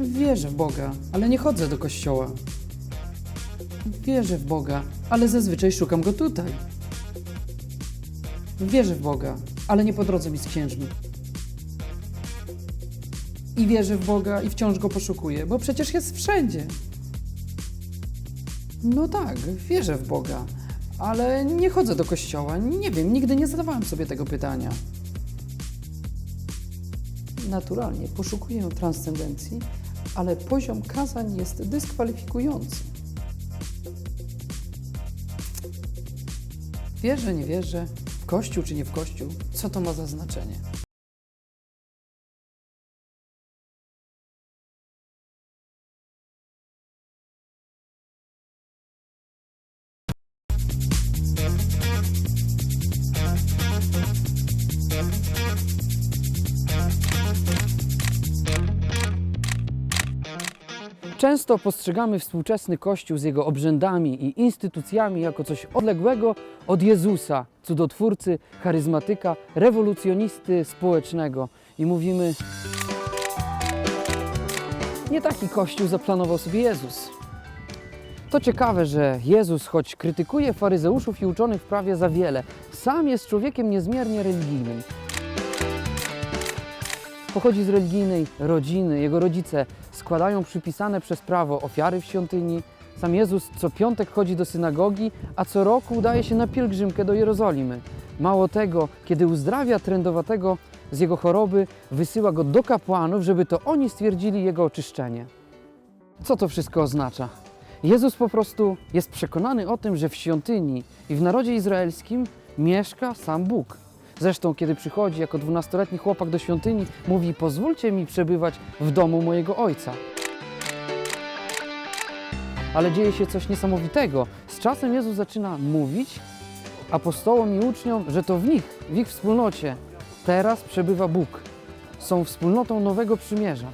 Wierzę w Boga, ale nie chodzę do kościoła. Wierzę w Boga, ale zazwyczaj szukam go tutaj. Wierzę w Boga, ale nie po drodze mi z księżmi. I wierzę w Boga i wciąż go poszukuję, bo przecież jest wszędzie. No tak, wierzę w Boga, ale nie chodzę do kościoła. Nie wiem, nigdy nie zadawałem sobie tego pytania. Naturalnie poszukuję transcendencji, ale poziom kazań jest dyskwalifikujący. Wierzę, nie wierzę, w kościół czy nie w kościół, co to ma za znaczenie? Często postrzegamy współczesny Kościół z jego obrzędami i instytucjami jako coś odległego od Jezusa, cudotwórcy, charyzmatyka, rewolucjonisty społecznego. I mówimy, nie taki Kościół zaplanował sobie Jezus. To ciekawe, że Jezus, choć krytykuje faryzeuszów i uczonych w prawie za wiele, sam jest człowiekiem niezmiernie religijnym. Pochodzi z religijnej rodziny. Jego rodzice składają przypisane przez prawo ofiary w świątyni. Sam Jezus co piątek chodzi do synagogi, a co roku udaje się na pielgrzymkę do Jerozolimy. Mało tego, kiedy uzdrawia trędowatego z jego choroby, wysyła go do kapłanów, żeby to oni stwierdzili jego oczyszczenie. Co to wszystko oznacza? Jezus po prostu jest przekonany o tym, że w świątyni i w narodzie izraelskim mieszka sam Bóg. Zresztą, kiedy przychodzi jako dwunastoletni chłopak do świątyni, mówi: Pozwólcie mi przebywać w domu mojego ojca. Ale dzieje się coś niesamowitego. Z czasem Jezus zaczyna mówić apostołom i uczniom, że to w nich, w ich wspólnocie, teraz przebywa Bóg. Są wspólnotą nowego przymierza.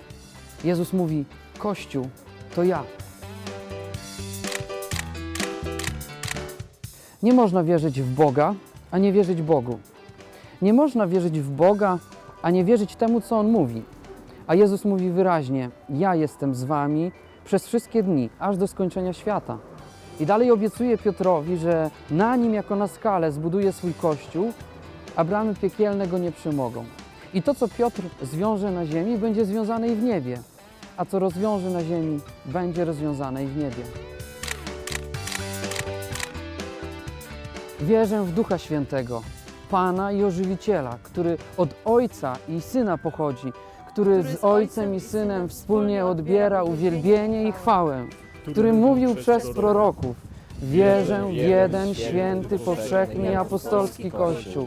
Jezus mówi: Kościół to ja. Nie można wierzyć w Boga, a nie wierzyć Bogu. Nie można wierzyć w Boga, a nie wierzyć temu, co On mówi. A Jezus mówi wyraźnie: Ja jestem z wami przez wszystkie dni, aż do skończenia świata. I dalej obiecuje Piotrowi, że na nim jako na skale zbuduje swój kościół, a bramy piekielne go nie przymogą. I to, co Piotr zwiąże na ziemi, będzie związane i w niebie, a co rozwiąże na ziemi, będzie rozwiązane i w niebie. Wierzę w Ducha Świętego, Pana i Ożywiciela, który od Ojca i Syna pochodzi, który z Ojcem i Synem wspólnie odbiera uwielbienie i chwałę, który mówił przez proroków. Wierzę w jeden święty, powszechny i apostolski Kościół.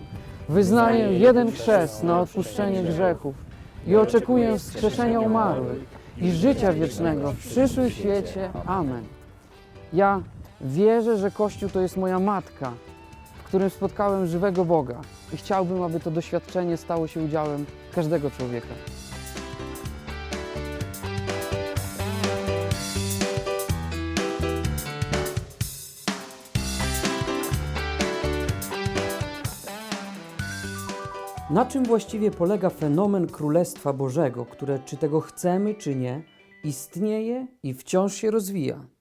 Wyznaję jeden chrzest na odpuszczenie grzechów i oczekuję wskrzeszenia umarłych i życia wiecznego w przyszłym świecie. Amen. Ja wierzę, że Kościół to jest moja matka, którym spotkałem żywego Boga i chciałbym, aby to doświadczenie stało się udziałem każdego człowieka. Na czym właściwie polega fenomen Królestwa Bożego, które, czy tego chcemy, czy nie, istnieje i wciąż się rozwija?